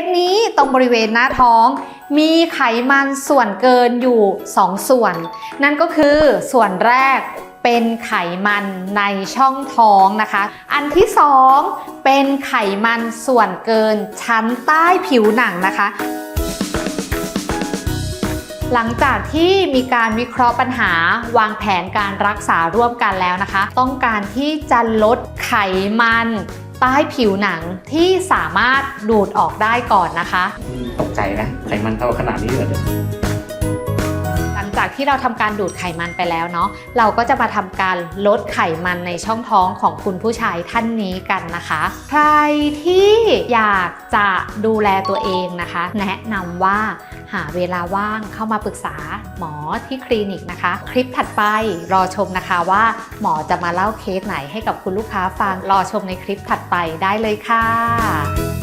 สนี้ตรงบริเวณหน้าท้อง มีไขมันส่วนเกินอยู่ 2 ส่วน นั่นก็คือส่วนแรกเป็นไขมันในช่องท้องนะคะ อันที่ 2 เป็นไขมันส่วนเกินชั้นใต้ผิวหนังนะคะหลังจากที่มีการวิเคราะห์ปัญหาวางแผนการรักษาร่วมกันแล้วนะคะ ต้องการที่จะลดไขมัน ใต้ผิวหนังที่สามารถดูดออกได้ก่อนนะคะ ตกใจนะไขมันเท่าขนาดนี้เลยเนี่ยหลังจากที่เราทำการดูดไขมันไปแล้วเนาะเราก็จะมาทำการลดไขมันในช่องท้องของคุณผู้ชายท่านนี้กันนะคะ ใครที่อยากจะดูแลตัวเองนะคะ แนะนำว่า หาเวลาว่างเข้ามาปรึกษาหมอที่คลินิกนะคะ คลิปถัดไปรอชมนะคะว่าหมอจะมาเล่าเคสไหนให้กับคุณลูกค้าฟัง รอชมในคลิปถัดไปได้เลยค่ะ